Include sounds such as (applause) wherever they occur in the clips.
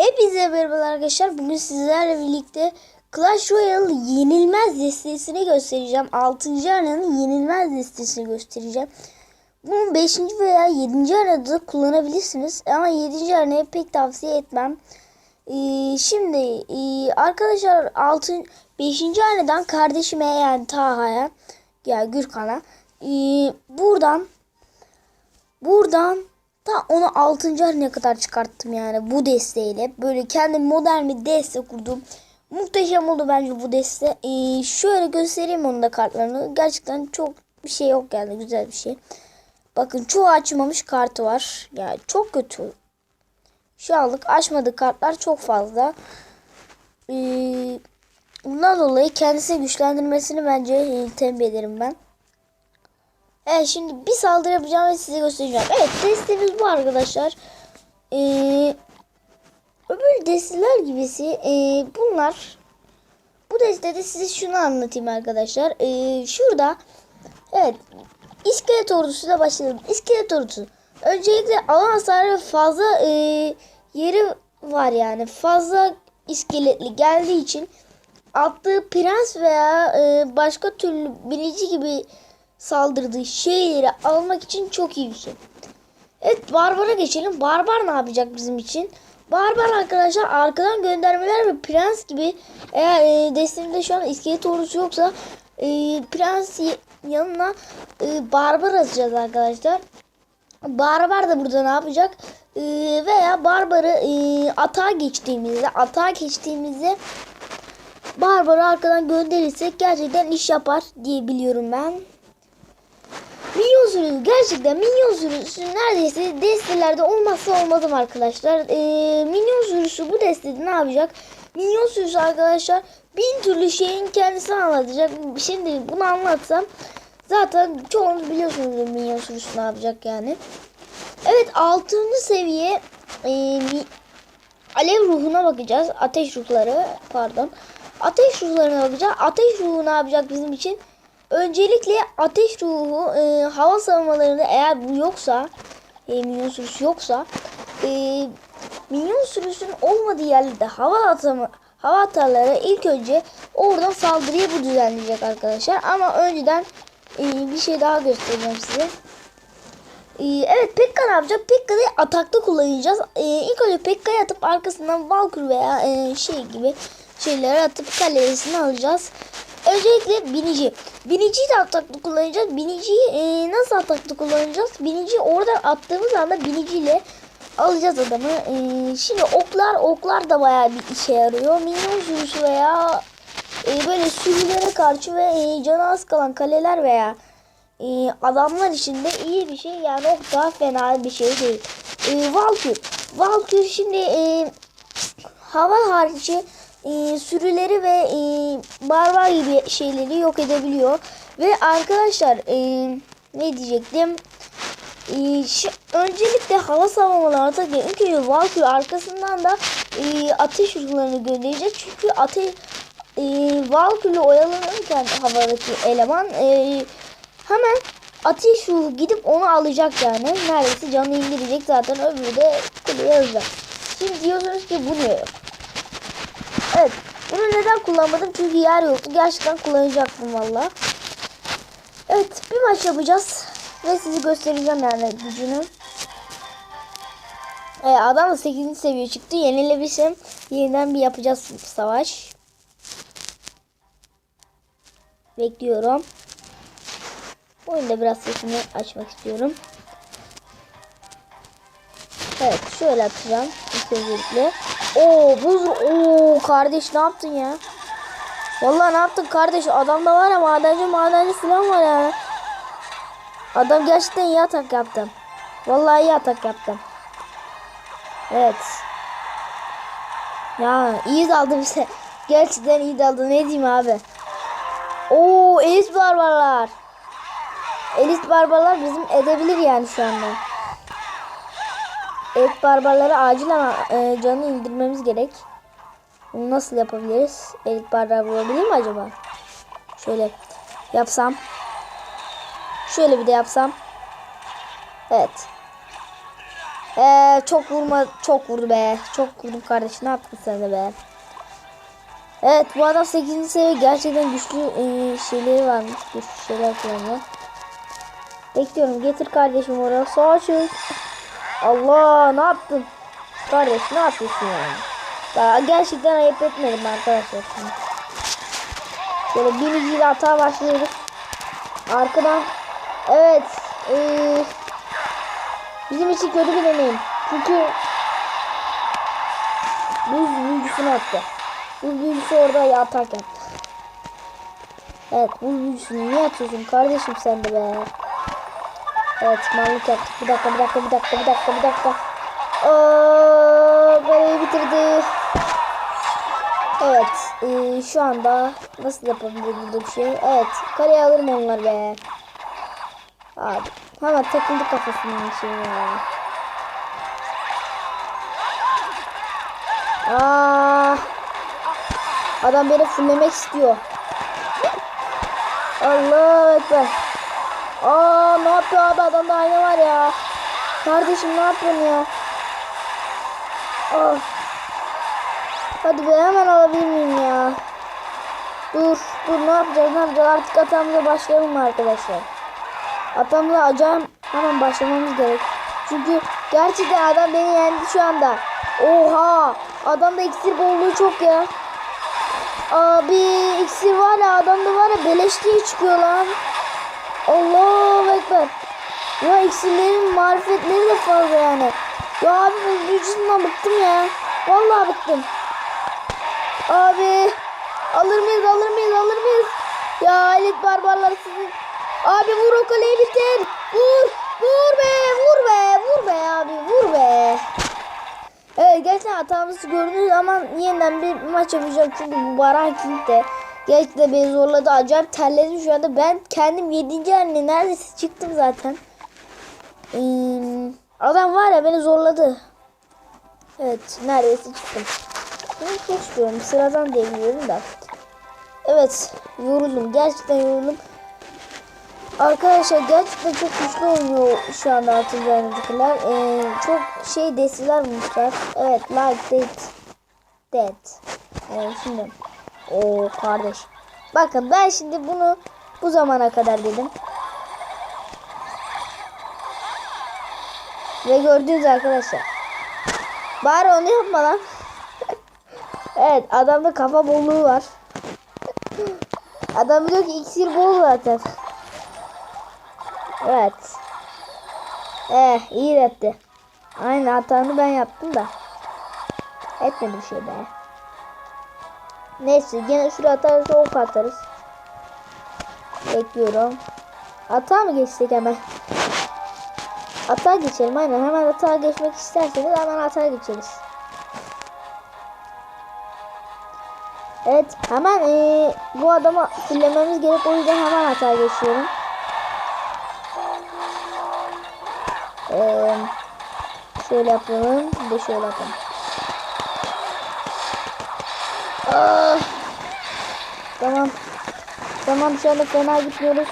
Hepinize merhabalar arkadaşlar. Bugün sizlerle birlikte Clash Royale yenilmez listesini göstereceğim. 6. aranın yenilmez listesini göstereceğim. Bunu 5. veya 7. arada kullanabilirsiniz. Ama 7. aranayı pek tavsiye etmem. Ee, şimdi e, arkadaşlar 6. 5. aradan kardeşime yani Taha'ya ya Gürkan'a e, buradan buradan ta onu 6. haline kadar çıkarttım yani bu desteğiyle. Böyle kendim modern bir deste kurdum. Muhteşem oldu bence bu deste. Ee, şöyle göstereyim onun da kartlarını. Gerçekten çok bir şey yok yani güzel bir şey. Bakın çoğu açmamış kartı var. Yani çok kötü. Şu anlık açmadığı kartlar çok fazla. Ee, bundan dolayı kendisini güçlendirmesini bence e, tembih ederim ben. Evet şimdi bir saldırı yapacağım ve size göstereceğim. Evet destemiz bu arkadaşlar. Ee, öbür desteler gibisi ee, bunlar. Bu destede size şunu anlatayım arkadaşlar. Ee, şurada evet iskelet ordusuyla başlayalım. İskelet ordusu. Öncelikle alan hasarı fazla ee, yeri var yani. Fazla iskeletli geldiği için attığı prens veya ee, başka türlü binici gibi saldırdığı şeyleri almak için çok iyi bir şey. Evet Barbar'a geçelim. Barbar ne yapacak bizim için? Barbar arkadaşlar arkadan göndermeler ve prens gibi eğer e, destemde şu an iskelet ordusu yoksa e, prens yanına e, barbar atacağız arkadaşlar. Barbar da burada ne yapacak? E, veya barbarı e, atağa geçtiğimizde atağa geçtiğimizde barbarı arkadan gönderirsek gerçekten iş yapar diye biliyorum ben. Minyon sürüsü gerçekten minyon sürüsü neredeyse destelerde olmazsa olmazım arkadaşlar. Ee, minyon sürüsü bu destede ne yapacak? Minyon sürüsü arkadaşlar bin türlü şeyin kendisini anlatacak. Şimdi bunu anlatsam zaten çoğunuz biliyorsunuz minyon sürüsü ne yapacak yani. Evet 6. seviye e, alev ruhuna bakacağız. Ateş ruhları pardon. Ateş ruhlarına bakacağız. Ateş ruhu ne yapacak bizim için? Öncelikle ateş ruhu e, hava savunmalarında eğer yoksa e, minyon sürüsü yoksa e, minyon sürüsünün olmadığı yerlerde hava atımı hava atarları ilk önce oradan saldırıya bu düzenleyecek arkadaşlar. Ama önceden e, bir şey daha göstereceğim size. E, evet Pekka ne yapacak? Pekka'yı atakta kullanacağız. E, ilk önce Pekka'yı atıp arkasından Valkyrie veya e, şey gibi şeyleri atıp kalesini alacağız. Öncelikle binici. Biniciyi de ataklı kullanacağız. Biniciyi e, nasıl ataklı kullanacağız? Biniciyi oradan attığımız anda biniciyle alacağız adamı. E, şimdi oklar oklar da bayağı bir işe yarıyor. Minyon sürüsü veya e, böyle sürülere karşı ve e, canı az kalan kaleler veya e, adamlar için de iyi bir şey. Yani ok da fena bir şey değil. E, Valkyr. Valkyr şimdi e, hava harici e, sürüleri ve e, barbar gibi şeyleri yok edebiliyor. Ve arkadaşlar e, ne diyecektim? E, şu, öncelikle hava savunmalarına ilk önce Valkyrie arkasından da e, ateş ruhlarını gönderecek. Çünkü ateş e, Valkyrie oyalanırken havadaki eleman e, hemen ateş ruhu gidip onu alacak yani. Neredeyse canı indirecek zaten öbürü de kuleye alacak. Şimdi diyorsunuz ki bu niye yok? Bunu neden kullanmadım? Çünkü yer yoktu. Gerçekten kullanacaktım valla. Evet. Bir maç yapacağız. Ve sizi göstereceğim yani gücünü. Ee, adam da 8. seviye çıktı. Yenilebilsem yeniden bir yapacağız savaş. Bekliyorum. Oyunda biraz sesini açmak istiyorum. Evet şöyle atacağım. İlk öncelikle. Oo buz. Oo kardeş ne yaptın ya? Vallahi ne yaptın kardeş? Adamda var ya madenci madenci falan var ya. Adam gerçekten iyi atak yaptı. Vallahi iyi atak yaptı. Evet. Ya iyi daldı bize. (laughs) Gerçekten iyi daldı. Ne diyeyim abi? Oo elit barbarlar. Elit barbarlar bizim edebilir yani şu anda. Evet barbarlara acilen e, canını indirmemiz gerek. Bunu nasıl yapabiliriz? Elit barbar bulabilir mi acaba? Şöyle yapsam. Şöyle bir de yapsam. Evet. Ee, çok vurma çok vurdu be. Çok vurdum kardeş. Ne yaptın sen de be? Evet bu adam 8. seviye gerçekten güçlü e, şeyleri varmış. Güçlü şeyler kullanıyor. Bekliyorum. Getir kardeşim oraya. Çık. Allah ne yaptın? Kardeş ne yapıyorsun yani? Daha gerçekten ayıp etmedim arkadaşlar. Şimdi. Şöyle biniciyle hata başlıyoruz. Arkadan evet ee, bizim için kötü bir deneyim. Çünkü buz büyücüsünü attı. Buz büyücüsü orada yatarken. Evet buz büyücüsünü niye atıyorsun kardeşim sen de be. Evet mallık yaptık. Bir dakika bir dakika bir dakika bir dakika bir dakika. Aa, Kaleyi bitirdi. Evet ee, şu anda nasıl bir şey. Evet kaleye alırım onlar be. Abi hemen takıldı kafasının şey ya. Aa, adam beni fullemek istiyor. Allah ekber. Aa ne yapıyor abi adamda ayna var ya. Kardeşim ne yapıyorsun ya? Aa. Hadi be hemen alabilir miyim ya? Dur dur ne yapacağız ne yapacağız artık atamıza başlayalım mı arkadaşlar? Atamıza acayip hemen başlamamız gerek. Çünkü gerçekten adam beni yendi şu anda. Oha adamda iksir bolluğu çok ya. Abi iksir var ya adamda var ya beleş diye çıkıyor lan. Allahu Ekber. Ya iksirlerin marifetleri de fazla yani. Ya abi bu büyücüsünden bıktım ya. Vallahi bıktım. Abi alır mıyız alır mıyız alır mıyız? Ya alet barbarları sizin. Abi vur o kaleyi bitir. Vur. Vur be vur be vur be abi vur be. Evet gerçekten hatamızı gördüğünüz zaman yeniden bir maç yapacağım. Çünkü bu King de gerçekten beni zorladı. Acayip terledim şu anda. Ben kendim 7. haline neredeyse çıktım zaten. Ee, adam var ya beni zorladı. Evet neredeyse çıktım. Bunu çok istiyorum. Sıradan diye biliyorum da. Evet yoruldum. Gerçekten yoruldum. Arkadaşlar gerçekten çok güçlü oynuyor şu anda oyuncular. Ee, çok şey destiler bulmuşlar. Evet like that. That. Ee, şimdi. O kardeş. Bakın ben şimdi bunu bu zamana kadar dedim. Ve gördüğünüz arkadaşlar. Bari onu yapma lan. (laughs) evet adamda kafa bolluğu var. Adam diyor ki iksir bol zaten. Evet. Eh iyi etti. Aynı hatanı ben yaptım da. Etmedi bir şey be. Neyse gene şuraya atarız ok atarız. Bekliyorum. Hata mı geçsek hemen? Hata geçelim aynen. Hemen hata geçmek isterseniz hemen hata geçeriz. Evet hemen ee, bu adamı fullememiz gerek o yüzden hemen hata geçiyorum. Ee, şöyle yapalım. Bir de şöyle yapalım. Tamam. Tamam şu anda fena gitmiyoruz.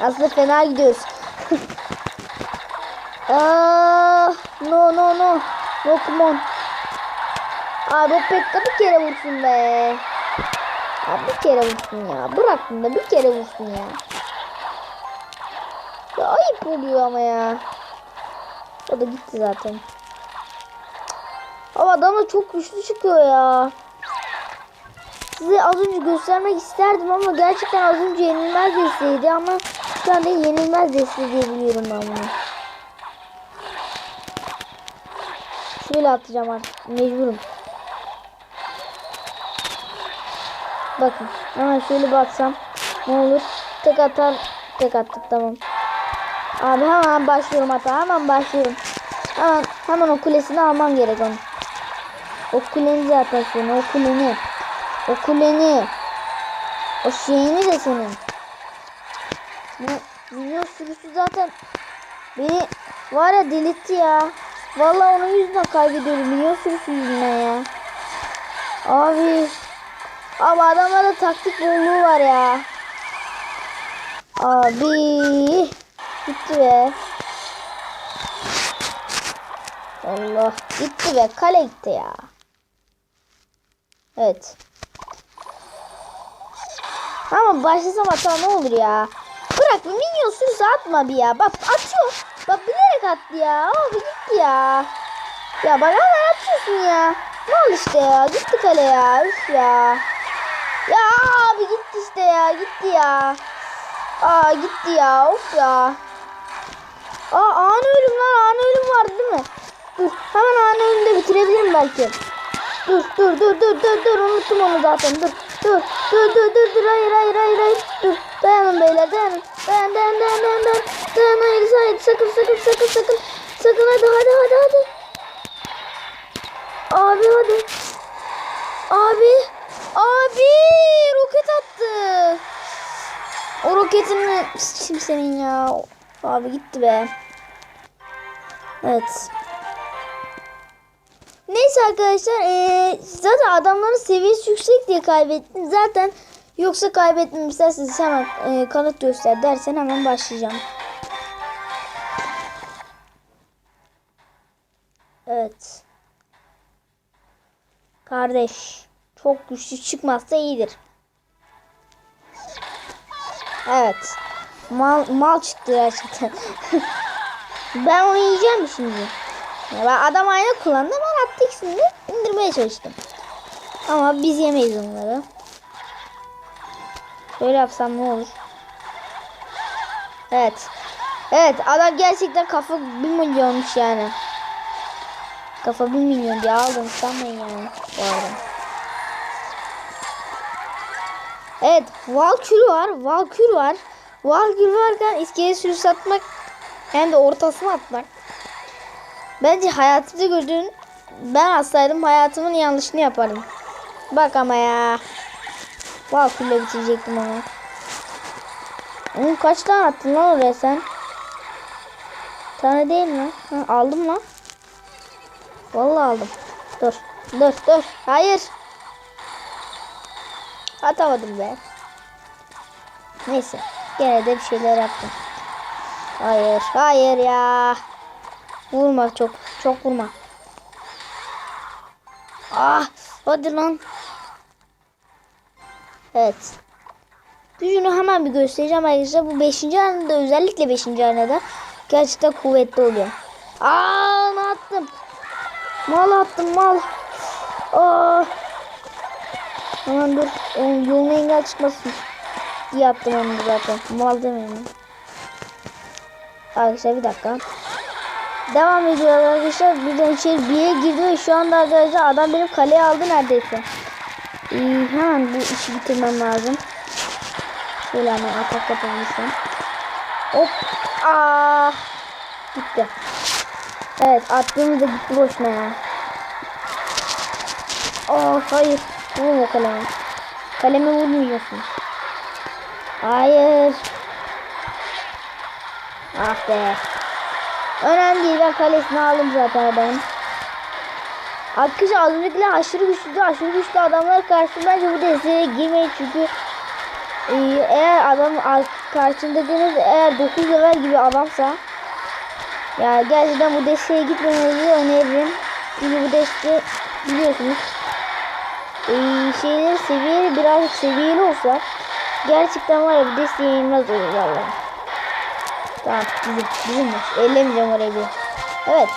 Aslında fena gidiyoruz. Aa, (laughs) no no no. No come on. Abi o Pekka bir kere vursun be. Abi bir kere vursun ya. Bırakın da bir kere vursun ya. Ya ayıp oluyor ama ya. O da gitti zaten. Ama adam da çok güçlü çıkıyor ya. Size az önce göstermek isterdim ama gerçekten az önce yenilmez desteydi ama şu anda yenilmez deste diye biliyorum ben bunu. Şöyle atacağım artık. Mecburum. Bakın. Hemen şöyle baksam. Ne olur. Tek atar. Tek attık tamam. Abi hemen başlıyorum hata. Hemen başlıyorum. Hemen, hemen o kulesini almam gerek onu. O kuleni zaten senin. O kuleni. O kuleni. O şeyini de senin. Bu milyon sürüsü zaten beni var ya delitti ya. Vallahi onun yüzünden kaybediyorum. Milyon sürüsü yüzünden ya. Abi. Abi adamlarda taktik bolluğu var ya. Abi. Gitti be. Allah gitti be kale gitti ya. Evet. Ama başlasam hata ne olur ya. Bırak bir minyon sürüsü atma bir ya. Bak atıyor. Bak bilerek attı ya. Abi gitti ya. Ya bak hemen atıyorsun ya. Ne oldu işte ya. Gitti kale ya. Üf ya. Ya abi gitti işte ya. Gitti ya. Aa gitti ya. Of ya. Aa ani ölüm lan. Ani ölüm vardı değil mi? Dur. Hemen ani ölümde bitirebilirim belki. Dur dur dur dur dur dur unuttum onu zaten. Dur dur dur dur dur dur hayır hayır hayır hayır. Dur dayanın beyler dayanın. Dayan dayan dayan dayan dayan. Dayan hayır hayır sakın sakın sakın sakın. Sakın hadi hadi hadi hadi. Abi hadi. Abi abi roket attı. O roketini şimdi senin ya. Abi gitti be. Evet Neyse arkadaşlar eee, zaten adamların seviyesi yüksek diye kaybettim. Zaten yoksa kaybetmem isterseniz hemen eee, kanıt göster dersen hemen başlayacağım. Evet. Kardeş. Çok güçlü çıkmazsa iyidir. Evet. Mal, mal çıktı gerçekten. (laughs) ben onu yiyeceğim şimdi? Ya ben adam ayna kullandım ama attı ikisini indirmeye çalıştım. Ama biz yemeyiz onları. Şöyle yapsam ne olur? Evet. Evet adam gerçekten kafa 1 milyonmuş yani. Kafa 1 milyon diye aldım sanmayın yani. Bu arada. Evet Valkür var. Valkür var. Valkür varken iskelet sürüsü atmak hem de ortasına atmak. Bence hayatımda gördüğün ben hastaydım hayatımın yanlışını yaparım. Bak ama ya. Valkür'le bitirecektim onu. Oğlum kaç tane attın lan oraya sen? Tane değil mi? Ha, aldım lan. Vallahi aldım. Dur. Dur dur. Hayır. Atamadım be. Neyse. Gene de bir şeyler yaptım. Hayır. Hayır ya. Vurma çok. Çok vurma. Ah. Hadi lan. Evet. Gücünü hemen bir göstereceğim arkadaşlar. Bu 5. hanede özellikle 5. hanede gerçekten kuvvetli oluyor. Aa ne attım? Mal attım mal. Aa. Aman dur. Onun yoluna engel çıkmasın. İyi attım onu zaten. Mal demeyin. Arkadaşlar bir dakika. Devam ediyor arkadaşlar. Birden içeri bir yere girdi ve şu anda arkadaşlar adam benim kaleye aldı neredeyse. Ee, hemen bu işi bitirmem lazım. Şöyle hemen atak yapabilirsem. Hop. Aa. Gitti. Evet attığımız da gitti boşuna ya. Oh hayır. Vurma kaleme. Kaleme vurmayacaksın. Hayır. Ah be. Önemli değil ben kalesini aldım zaten adamın. Arkadaşlar az öncekiler aşırı güçlü aşırı güçlü adamlar karşısında bence bu desteğe girmeyin çünkü e, eğer adam karşında deniz eğer 9 level gibi adamsa ya gerçekten bu desteğe gitmemenizi öneririm. Çünkü bu desteği biliyorsunuz e, şeyleri seviyeli birazcık seviyeli olsa gerçekten var ya bu desteğe yenilmez olur vallahi. Tamam bizim bizimmiş. Ellemeyeceğim orayı bir. Evet.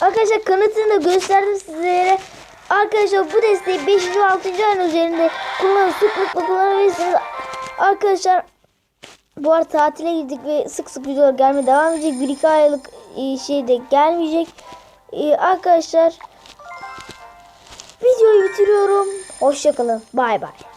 Arkadaşlar kanıtını da gösterdim sizlere. Arkadaşlar bu desteği 5. ve 6. ayın üzerinde kullanın sıklıkla kullanabilirsiniz. Arkadaşlar bu arada tatile gittik ve sık sık videolar gelmeye devam edecek. 1-2 aylık e, şeyde gelmeyecek. E, arkadaşlar videoyu bitiriyorum. Hoşçakalın. Bay bay.